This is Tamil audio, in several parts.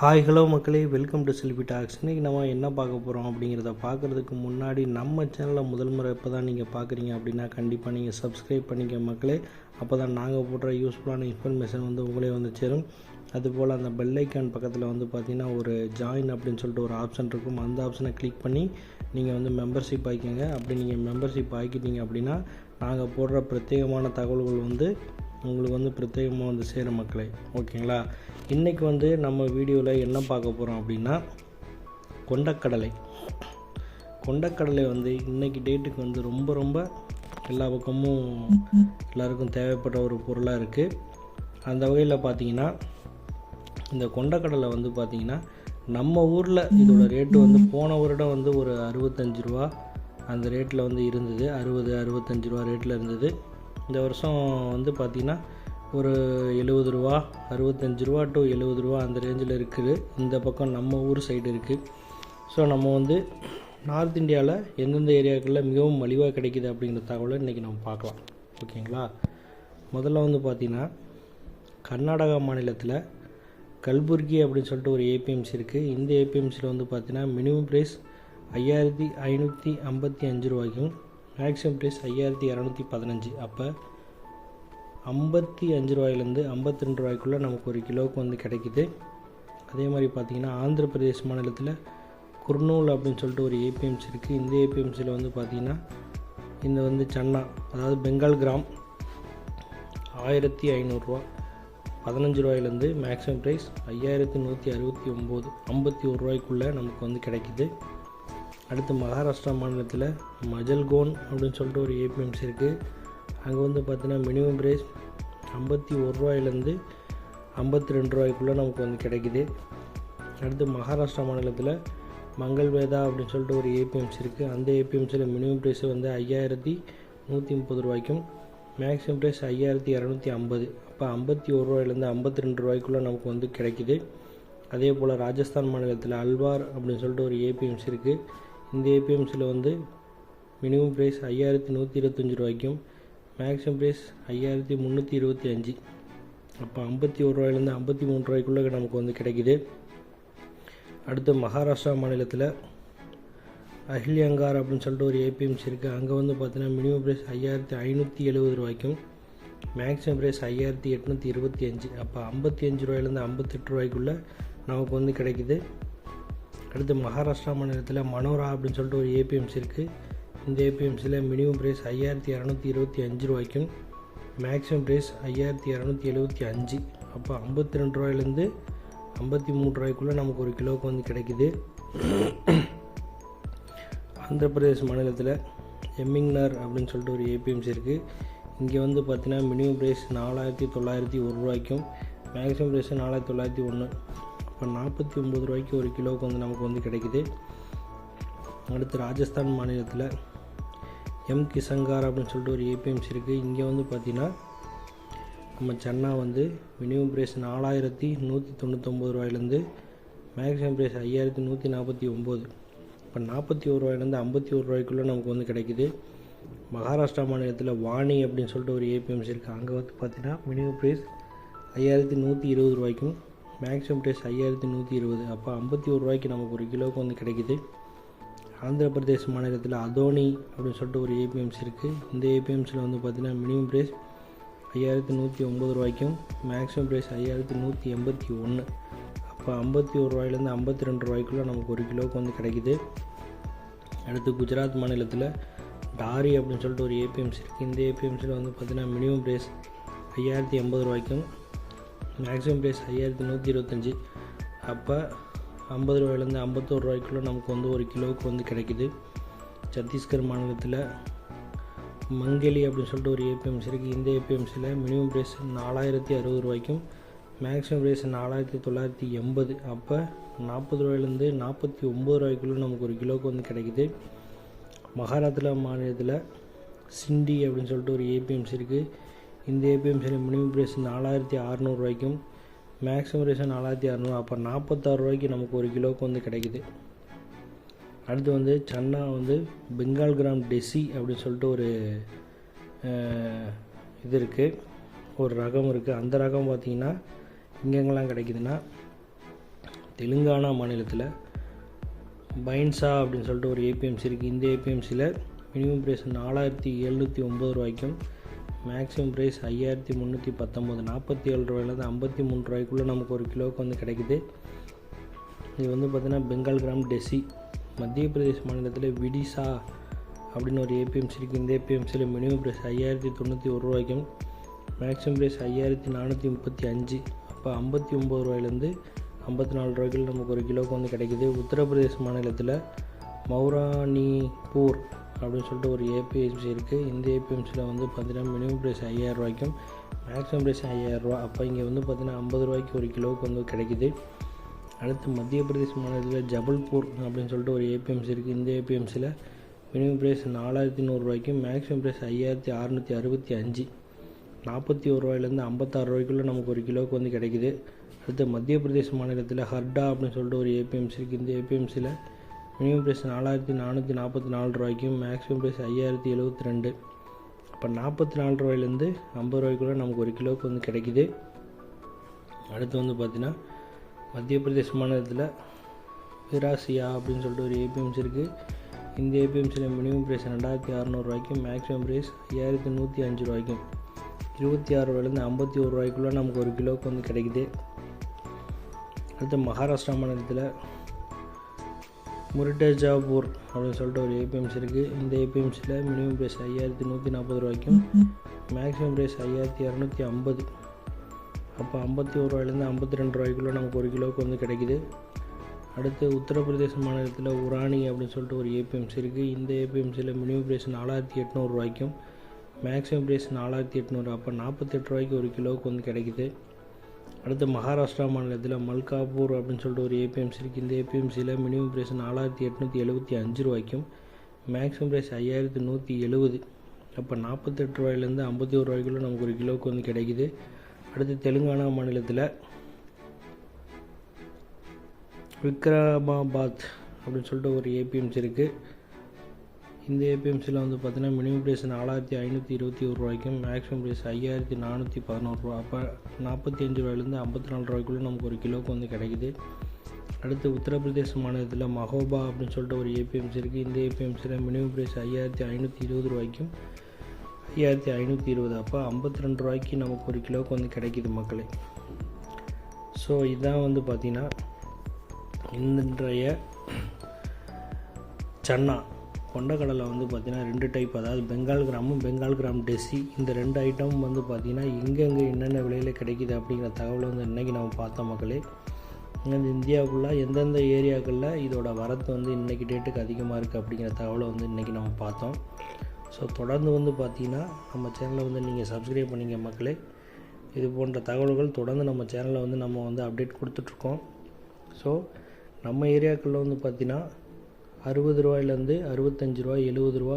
ஹாய் ஹலோ மக்களே. வெல்கம் டு செல்ஃபி டாக்ஸ் இன்றைக்கி நம்ம என்ன பார்க்க போகிறோம் அப்படிங்கிறத பார்க்குறதுக்கு முன்னாடி நம்ம சேனலில் முதல் முறை இப்போ தான் நீங்கள் பார்க்குறீங்க அப்படின்னா கண்டிப்பாக நீங்கள் சப்ஸ்கிரைப் பண்ணிக்க மக்களே. அப்போ தான் நாங்கள் போடுற யூஸ்ஃபுல்லான இன்ஃபர்மேஷன் வந்து உங்களே வந்து சேரும். அதுபோல் அந்த பெல் ஐக்கான் பக்கத்தில் வந்து பார்த்தீங்கன்னா ஒரு ஜாயின் அப்படின்னு சொல்லிட்டு ஒரு ஆப்ஷன் இருக்கும். அந்த ஆப்ஷனை கிளிக் பண்ணி நீங்கள் வந்து மெம்பர்ஷிப் ஆகிக்கோங்க அப்படி நீங்கள் மெம்பர்ஷிப் ஆகிக்கிட்டீங்க அப்படின்னா நாங்கள் போடுற பிரத்யேகமான தகவல்கள் வந்து உங்களுக்கு வந்து பிரத்யேகமாக வந்து சேரும் மக்களை. ஓகேங்களா? இன்றைக்கி வந்து நம்ம வீடியோவில் என்ன பார்க்க போகிறோம் அப்படின்னா கொண்டக்கடலை. கொண்டக்கடலை வந்து இன்றைக்கி டேட்டுக்கு வந்து ரொம்ப ரொம்ப எல்லா பக்கமும் எல்லாருக்கும் தேவைப்பட்ட ஒரு பொருளாக இருக்குது அந்த வகையில் பார்த்தீங்கன்னா இந்த கொண்டக்கடலை வந்து பார்த்திங்கன்னா நம்ம ஊரில் இதோட ரேட்டு வந்து போன வருடம் வந்து ஒரு அறுபத்தஞ்சு ரூபா அந்த ரேட்டில் வந்து இருந்தது. அறுபது அறுபத்தஞ்சு ரூபா ரேட்டில் இருந்தது. இந்த வருஷம் வந்து பார்த்திங்கன்னா ஒரு எழுபது ரூபா அறுபத்தஞ்சு ரூபா டு எழுபது ரூபா அந்த ரேஞ்சில் இருக்குது. இந்த பக்கம் நம்ம ஊர் சைடு இருக்குது ஸோ நம்ம வந்து நார்த் இந்தியாவில் எந்தெந்த ஏரியாக்களில் மிகவும் மலிவாக கிடைக்குது அப்படிங்கிற தகவலை இன்றைக்கி நம்ம பார்க்கலாம். ஓகேங்களா? முதல்ல வந்து பார்த்திங்கன்னா கர்நாடகா மாநிலத்தில் கல்புர்கி அப்படின்னு சொல்லிட்டு ஒரு ஏபிஎம்சி இருக்குது இந்த ஏபிஎம்சியில் வந்து பார்த்தீங்கன்னா மினிமம் ப்ரைஸ் ஐயாயிரத்தி ஐநூற்றி ஐம்பத்தி அஞ்சு ரூபாய்க்கும் மேக்ஸிமம் ப்ரைஸ் ஐயாயிரத்தி இரநூத்தி பதினஞ்சு. அப்போ ஐம்பத்தி அஞ்சு ரூபாயிலேருந்து ஐம்பத்தி ரெண்டு ரூபாய்க்குள்ளே நமக்கு ஒரு கிலோவுக்கு வந்து கிடைக்குது. அதே மாதிரி பார்த்திங்கன்னா ஆந்திர பிரதேஷ் மாநிலத்தில் குர்னூல் அப்படின்னு சொல்லிட்டு ஒரு ஏபிஎம்சி இருக்குது இந்த ஏபிஎம்சியில் வந்து பார்த்திங்கன்னா இந்த வந்து சன்னா அதாவது பெங்கால் கிராம் ஆயிரத்தி ஐநூறுரூவா பதினஞ்சு ரூபாயிலேருந்து மேக்ஸிமம் ப்ரைஸ் ஐயாயிரத்தி நூற்றி அறுபத்தி ஒம்பது ஐம்பத்தி ஒரு ரூபாய்க்குள்ளே நமக்கு வந்து கிடைக்குது. அடுத்து மகாராஷ்டிரா மாநிலத்தில் மஜல்கோன் அப்படின்னு சொல்லிட்டு ஒரு ஏபிஎம்சி இருக்குது அங்கே வந்து பார்த்தீங்கன்னா மினிமம் ப்ரைஸ் ஐம்பத்தி ஒரு ரூபாயிலேருந்து ஐம்பத்தி ரெண்டு ரூபாய்க்குள்ளே நமக்கு வந்து கிடைக்குது. அடுத்து மகாராஷ்டிரா மாநிலத்தில் மங்கள்வேதா அப்படின்னு சொல்லிட்டு ஒரு ஏபிஎம்சி இருக்குது அந்த ஏபிஎம்சியில் மினிமம் ப்ரைஸ் வந்து ஐயாயிரத்தி நூற்றி முப்பது ரூபாய்க்கும் மேக்ஸிமம் ப்ரைஸ் ஐயாயிரத்தி இரநூத்தி ஐம்பது. அப்போ ஐம்பத்தி ஒரு ரூபாயிலேருந்து ஐம்பத்தி ரெண்டு ரூபாய்க்குள்ளே நமக்கு வந்து கிடைக்குது. அதே போல் ராஜஸ்தான் மாநிலத்தில் அல்வார் அப்படின்னு சொல்லிட்டு ஒரு ஏபிஎம்சி இருக்குது இந்த ஏபிஎம்சியில் வந்து மினிமம் ப்ரைஸ் ஐயாயிரத்தி நூற்றி இருபத்தஞ்சி ரூபாய்க்கும் மேக்ஸிமம் ப்ரைஸ் ஐயாயிரத்தி முந்நூற்றி இருபத்தி அஞ்சு. அப்போ ஐம்பத்தி ஒரு ரூபாயிலேருந்து ஐம்பத்தி மூணு ரூபாய்க்குள்ளே நமக்கு வந்து கிடைக்குது. அடுத்து மகாராஷ்டிரா மாநிலத்தில் அஹில்யங்கார் அப்படின்னு சொல்லிட்டு ஒரு ஏபிஎம்சி இருக்குது அங்கே வந்து பார்த்தீங்கன்னா மினிமம் ப்ரைஸ் ஐயாயிரத்தி ஐநூற்றி எழுபது ரூபாய்க்கும் மேக்ஸிமம் ப்ரைஸ் ஐயாயிரத்தி எட்நூற்றி இருபத்தி அஞ்சு. அப்போ ஐம்பத்தி அஞ்சு ரூபாயிலேருந்து ஐம்பத்தெட்டு ரூபாய்க்குள்ளே நமக்கு வந்து கிடைக்குது. அடுத்து மகாராஷ்டிரா மாநிலத்தில் மனோரா அப்படின்னு சொல்லிட்டு ஒரு ஏபிஎம்சி இருக்குது இந்த ஏபிஎம்சியில் மினிமம் ப்ரைஸ் ஐயாயிரத்தி இரநூத்தி இருபத்தி அஞ்சு ரூபாய்க்கும் மேக்ஸிமம் ப்ரைஸ் ஐயாயிரத்தி இரநூத்தி எழுபத்தி அஞ்சு. அப்போ ஐம்பத்தி ரெண்டு ரூபாயிலேருந்து ஐம்பத்தி மூணு ரூபாய்க்குள்ளே நமக்கு ஒரு கிலோவுக்கு வந்து கிடைக்குது. ஆந்திர பிரதேஷ் மாநிலத்தில் எம்மிங்னார் அப்படின்னு சொல்லிட்டு ஒரு ஏபிஎம்சி இருக்குது இங்கே வந்து பார்த்தீங்கன்னா மினிமம் ப்ரைஸ் நாலாயிரத்தி தொள்ளாயிரத்தி ஒரு ரூபாய்க்கும் மேக்ஸிமம் ப்ரைஸ் நாலாயிரத்தி தொள்ளாயிரத்தி ஒன்று இப்போ நாற்பத்தி ஒம்பது ரூபாய்க்கு ஒரு கிலோவுக்கு வந்து நமக்கு வந்து கிடைக்குது. அடுத்து ராஜஸ்தான் மாநிலத்தில் எம் கிசங்கார் அப்படின்னு சொல்லிட்டு ஒரு ஏபிஎம்சி இருக்குது இங்கே வந்து பார்த்திங்கன்னா நம்ம சென்னா வந்து மினிமம் ப்ரைஸ் நாலாயிரத்தி நூற்றி தொண்ணூத்தொம்பது ரூபாயிலேருந்து மேக்ஸிமம் ப்ரைஸ் ஐயாயிரத்தி நூற்றி நாற்பத்தி ஒம்பது. இப்போ நாற்பத்தி ஒரு ரூபாயிலேருந்து ஐம்பத்தி ஒரு ரூபாய்க்குள்ளே நமக்கு வந்து கிடைக்குது. மகாராஷ்டிரா மாநிலத்தில் வாணி அப்படின்னு சொல்லிட்டு ஒரு ஏபிஎம்சி இருக்குது அங்கே வந்து பார்த்திங்கன்னா மினிமம் ப்ரைஸ் ஐயாயிரத்தி நூற்றி இருபது ரூபாய்க்கும் மேக்ஸிமம் ப்ரைஸ் ஐயாயிரத்தி நூற்றி இருபது. அப்போ ஐம்பத்தி ஒரு ரூபாய்க்கு நமக்கு ஒரு கிலோவுக்கு வந்து கிடைக்குது. ஆந்திர பிரதேஷ் மாநிலத்தில் அதோனி அப்படின்னு சொல்லிட்டு ஒரு ஏபிஎம்சி இருக்குது இந்த ஏபிஎம்சியில் வந்து பார்த்திங்கன்னா மினிமம் ப்ரைஸ் ஐயாயிரத்தி நூற்றி ஒம்பது ரூபாய்க்கும் மேக்ஸிமம் ப்ரைஸ் ஐயாயிரத்தி நூற்றி எண்பத்தி ஒன்று அப்போ ஐம்பத்தி ஒரு ரூபாயிலேருந்து ஐம்பத்தி ரெண்டு ரூபாய்க்குள்ளே நமக்கு ஒரு கிலோவுக்கு வந்து கிடைக்குது. அடுத்து குஜராத் மாநிலத்தில் டாரி அப்படின்னு சொல்லிட்டு ஒரு ஏபிஎம்சி இருக்குது இந்த ஏபிஎம்சியில் வந்து பார்த்திங்கன்னா மினிமம் ப்ரைஸ் ஐயாயிரத்தி எண்பது ரூபாய்க்கும் மேக்ஸிமம் ப்ரைஸ் ஐயாயிரத்தி நூற்றி இருபத்தஞ்சி. அப்போ ஐம்பது ரூபாயிலேருந்து ஐம்பத்தோரு ரூபாய்க்குள்ளே நமக்கு வந்து ஒரு கிலோவுக்கு வந்து கிடைக்குது. சத்தீஸ்கர் மாநிலத்தில் மங்கலி அப்படின்னு சொல்லிட்டு ஒரு ஏபிஎம்சி இருக்குது இந்த ஏபிஎம்சியில் மினிமம் ப்ரைஸ் நாலாயிரத்தி அறுபது ரூபாய்க்கும் மேக்ஸிமம் ப்ரைஸ் நாலாயிரத்தி தொள்ளாயிரத்தி எண்பது. அப்போ நாற்பது ரூபாயிலேருந்து நாற்பத்தி ஒம்பது ரூபாய்க்குள்ளே நமக்கு ஒரு கிலோவுக்கு வந்து கிடைக்குது. மகாராஷ்டிரா மாநிலத்தில் சிண்டி அப்படின்னு சொல்லிட்டு ஒரு ஏபிஎம்சி இருக்குது இந்த ஏபிஎம்சியில் மினிமம் ப்ரைஸ் நாலாயிரத்தி அறநூறுவாய்க்கும் மேக்ஸிமம் ப்ரைஸ் நாலாயிரத்தி அறநூறு அப்போ நாற்பத்தாறு ரூபாய்க்கு நமக்கு ஒரு கிலோவுக்கு வந்து கிடைக்குது. அடுத்து வந்து சன்னா வந்து பெங்கால் கிராம் டெசி அப்படின்னு சொல்லிட்டு ஒரு இது இருக்குது ஒரு ரகம் இருக்குது அந்த ரகம் பார்த்திங்கன்னா இங்கெங்கெல்லாம் கிடைக்குதுன்னா தெலுங்கானா மாநிலத்தில் பைன்சா அப்படின்னு சொல்லிட்டு ஒரு ஏபிஎம்சி இருக்குது இந்த ஏபிஎம்சியில் மினிமம் ப்ரைஸ் நாலாயிரத்தி எழுநூற்றி ஒம்பது ரூபாய்க்கும் மேக்ஸிமம் ப்ரைஸ் ஐயாயிரத்தி முந்நூற்றி பத்தொம்போது நாற்பத்தி ஏழு ரூபாயிலேருந்து ஐம்பத்தி மூணு ரூபாய்க்குள்ளே நமக்கு ஒரு கிலோவுக்கு வந்து கிடைக்குது. இது வந்து பார்த்திங்கன்னா பெங்கால் கிராம் டெசி. மத்திய பிரதேஷ் மாநிலத்தில் விடிசா அப்படின்னு ஒரு ஏபிஎம்சி இருக்குது இந்த ஏபிஎம்சியில் மினிமம் ப்ரைஸ் ஐயாயிரத்தி தொண்ணூற்றி ஒரு ரூபாய்க்கும் மேக்ஸிமம் ப்ரைஸ் ஐயாயிரத்தி நானூற்றி முப்பத்தி அஞ்சு. அப்போ ஐம்பத்தி ஒம்பது ரூபாயிலேருந்து ஐம்பத்தி நாலு ரூபாய்க்குள்ள நமக்கு ஒரு கிலோவுக்கு வந்து கிடைக்குது. உத்தரப்பிரதேச மாநிலத்தில் மௌரானிபூர் அப்படின்னு சொல்லிட்டு ஒரு ஏபிஎம்சி இருக்குது இந்த ஏபிஎம்சியில் வந்து பார்த்திங்கன்னா மினிமம் ப்ரைஸ் ஐயாயிரம் ரூபாய்க்கும் மேக்ஸிமம் ப்ரைஸ் ஐயாயிரரூவா அப்போ இங்கே வந்து பார்த்திங்கன்னா ஐம்பது ரூபாய்க்கு ஒரு கிலோவுக்கு வந்து கிடைக்குது. அடுத்து மத்திய பிரதேச மாநிலத்தில் ஜபல்பூர் அப்படின்னு சொல்லிட்டு ஒரு ஏபிஎம்சி இருக்குது இந்த ஏபிஎம்சியில் மினிமம் ப்ரைஸ் நாலாயிரத்தி நூறுரூவாய்க்கும் மேக்ஸிமம் ப்ரைஸ் ஐயாயிரத்தி அறநூற்றி அறுபத்தி அஞ்சு. நாற்பத்தி ஒரு ரூபாயிலேருந்து ஐம்பத்தாறு ரூபாய்க்குள்ளே நமக்கு ஒரு கிலோவுக்கு வந்து கிடைக்குது. அடுத்து மத்திய பிரதேச மாநிலத்தில் ஹர்டா அப்படின்னு சொல்லிட்டு ஒரு ஏபிஎம்சி இருக்குது இந்த ஏபிஎம்சியில் மினிமம் ப்ரைஸ் நாலாயிரத்தி நானூற்றி நாற்பத்தி நாலு ரூபாய்க்கும் மேக்ஸிமம் ப்ரைஸ் ஐயாயிரத்தி எழுபத்தி ரெண்டு. இப்போ நாற்பத்தி நாலு ரூபாயிலேருந்து ஐம்பது ரூபாய்க்குள்ளே நமக்கு ஒரு கிலோவுக்கு வந்து கிடைக்குது. அடுத்து வந்து பார்த்திங்கன்னா மத்திய பிரதேச மாநிலத்தில் விராசியா அப்படின்னு சொல்லிட்டு ஒரு ஏபிஎம்சி இருக்குது இந்த ஏபிஎம்சியில் மினிமம் ப்ரைஸ் ரெண்டாயிரத்தி அறநூறுவாய்க்கும் மேக்ஸிமம் ப்ரைஸ் ஐயாயிரத்தி நூற்றி அஞ்சு ரூபாய்க்கும். இருபத்தி ஆறு ரூபாயிலேருந்து ஐம்பத்தி ஒரு ரூபாய்க்குள்ளே நமக்கு ஒரு கிலோவுக்கு வந்து கிடைக்குது. அடுத்து மகாராஷ்டிரா மாநிலத்தில் முரிட்டேஜாபூர் அப்படின்னு சொல்லிட்டு ஒரு ஏபிஎம்சி இருக்குது இந்த ஏபிஎம்சியில் மினிமம் ப்ரைஸ் ஐயாயிரத்தி நூற்றி நாற்பது ரூபாய்க்கும் மேக்ஸிமம் ப்ரைஸ் ஐயாயிரத்தி இரநூத்தி ஐம்பது. அப்போ ஐம்பத்தி ஒரு ரூபாயிலேருந்து ஐம்பத்தி ரெண்டு ரூபாய்க்குள்ளே நமக்கு ஒரு கிலோவுக்கு வந்து கிடைக்குது. அடுத்து உத்தரப்பிரதேச மாநிலத்தில் உராணி அப்படின்னு சொல்லிட்டு ஒரு ஏபிஎம்சி இருக்குது இந்த ஏபிஎம்சியில் மினிமம் ப்ரைஸ் நாலாயிரத்தி எட்நூறுரூவாய்க்கும் மேக்ஸிமம் ப்ரைஸ் நாலாயிரத்தி எட்நூறு. அப்போ நாற்பத்தெட்டு ரூபாய்க்கு ஒரு கிலோவுக்கு வந்து கிடைக்குது. அடுத்து மகாராஷ்டிரா மாநிலத்தில் மல்காபூர் அப்படின்னு சொல்லிட்டு ஒரு ஏபிஎம்சி இருக்குது இந்த ஏபிஎம்சியில் மினிமம் ப்ரைஸ் நாலாயிரத்தி எட்நூற்றி எழுபத்தி அஞ்சு ரூபாய்க்கும் மேக்ஸிமம் ப்ரைஸ் ஐயாயிரத்தி நூற்றி எழுபது அப்போ நாற்பத்தெட்டு ரூபாயிலேருந்து ஐம்பத்தி ஒரு ரூபாய்க்குள்ளே நமக்கு ஒரு கிலோவுக்கு வந்து கிடைக்குது. அடுத்து தெலுங்கானா மாநிலத்தில் விக்ரமாபாத் அப்படின்னு சொல்லிட்டு ஒரு ஏபிஎம்சி இருக்குது இந்த ஏபிஎம்சியில் வந்து பார்த்தீங்கன்னா மினிமம் ப்ரைஸ் நாலாயிரத்தி ஐநூற்றி இருபத்தி ஒரு ரூபாய்க்கும் மேக்ஸிமம் ப்ரைஸ் ஐயாயிரத்தி நானூற்றி பதினோரு ரூபா. அப்போ நாற்பத்தி அஞ்சு ரூபாயிலேருந்து ஐம்பத்தி நாலு ரூபாய்க்குள்ளே நமக்கு ஒரு கிலோவுக்கு வந்து கிடைக்குது. அடுத்து உத்தரப்பிரதேச மாநிலத்தில் மஹோபா அப்படின்னு சொல்லிட்டு ஒரு ஏபிஎம்சி இருக்குது இந்த ஏபிஎம்சியில் மினிமம் ப்ரைஸ் ஐயாயிரத்தி ஐநூற்றி இருபது ரூபாய்க்கும் ஐயாயிரத்தி ஐநூற்றி இருபது. அப்போ ஐம்பத்தி ரெண்டு ரூபாய்க்கு நமக்கு ஒரு கிலோவுக்கு வந்து கிடைக்கிது மக்களே. ஸோ இதான் வந்து பார்த்திங்கன்னா இன்றைய சன்னா. கொண்டக்கடலை வந்து பார்த்திங்கன்னா ரெண்டு டைப் அதாவது பெங்கால் கிராமும் பெங்கால் கிராம் டெசி இந்த ரெண்டு ஐட்டமும் வந்து பார்த்திங்கன்னா எங்கெங்கே என்னென்ன விலையில் கிடைக்கிது அப்படிங்கிற தகவலை வந்து இன்றைக்கி நம்ம பார்த்தோம் மக்களே. இந்த இந்தியாவுக்குள்ளே எந்தெந்த ஏரியாக்களில் இதோட வரத்து வந்து இன்றைக்கி டேட்டுக்கு அதிகமாக இருக்குது அப்படிங்கிற தகவலை வந்து இன்றைக்கி நம்ம பார்த்தோம். ஸோ தொடர்ந்து வந்து பார்த்திங்கன்னா நம்ம சேனலை வந்து நீங்கள் சப்ஸ்கிரைப் பண்ணிங்க மக்களே. இது போன்ற தகவல்கள் தொடர்ந்து நம்ம சேனலில் வந்து நம்ம வந்து அப்டேட் கொடுத்துட்ருக்கோம் ஸோ நம்ம ஏரியாக்களில் வந்து பார்த்திங்கன்னா அறுபது ரூபாயிலேருந்து அறுபத்தஞ்சி ரூபா எழுபது ரூபா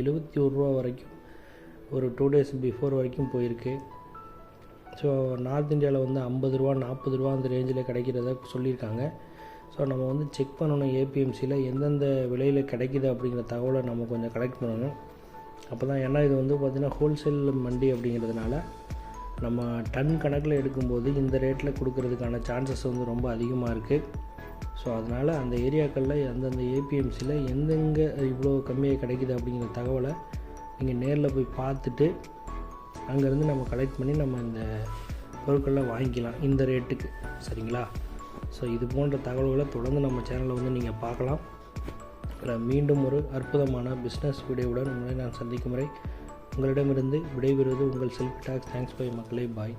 எழுபத்தி ஒரு ரூபா வரைக்கும் ஒரு டூ டேஸ் பிஃபோர் வரைக்கும் போயிருக்கு. ஸோ நார்த் இந்தியாவில் வந்து ஐம்பது ரூபா நாற்பது ரூபா அந்த ரேஞ்சில் கிடைக்கிறத சொல்லியிருக்காங்க. ஸோ நம்ம வந்து செக் பண்ணணும் ஏபிஎம்சியில் எந்தெந்த விலையில் கிடைக்கிது அப்படிங்கிற தகவலை நம்ம கொஞ்சம் கலெக்ட் பண்ணணும். அப்போ தான் ஏன்னா இது வந்து பார்த்திங்கன்னா ஹோல்சேல் மண்டி அப்படிங்கிறதுனால நம்ம டன் கணக்கில் எடுக்கும்போது இந்த ரேட்டில் கொடுக்கறதுக்கான சான்சஸ் வந்து ரொம்ப அதிகமாக இருக்குது ஸோ அதனால் அந்த ஏரியாக்களில் அந்தந்த ஏபிஎம்சியில் எந்தெங்கே இவ்வளோ கம்மியாக கிடைக்குது அப்படிங்கிற தகவலை நீங்கள் நேரில் போய் பார்த்துட்டு அங்கேருந்து நம்ம கலெக்ட் பண்ணி நம்ம இந்த பொருட்களை வாங்கிக்கலாம் இந்த ரேட்டுக்கு சரிங்களா? ஸோ இது போன்ற தகவல்களை தொடர்ந்து நம்ம சேனலில் வந்து நீங்கள் பார்க்கலாம். மீண்டும் ஒரு அற்புதமான பிஸ்னஸ் வீடியோவுடன் உங்களை நான் சந்திக்கும் முறை உங்களிடமிருந்து விடைபெறுவது உங்கள் செல்ஃபி டாக்ஸ் தேங்க்ஸ் பை மக்களே. பாய்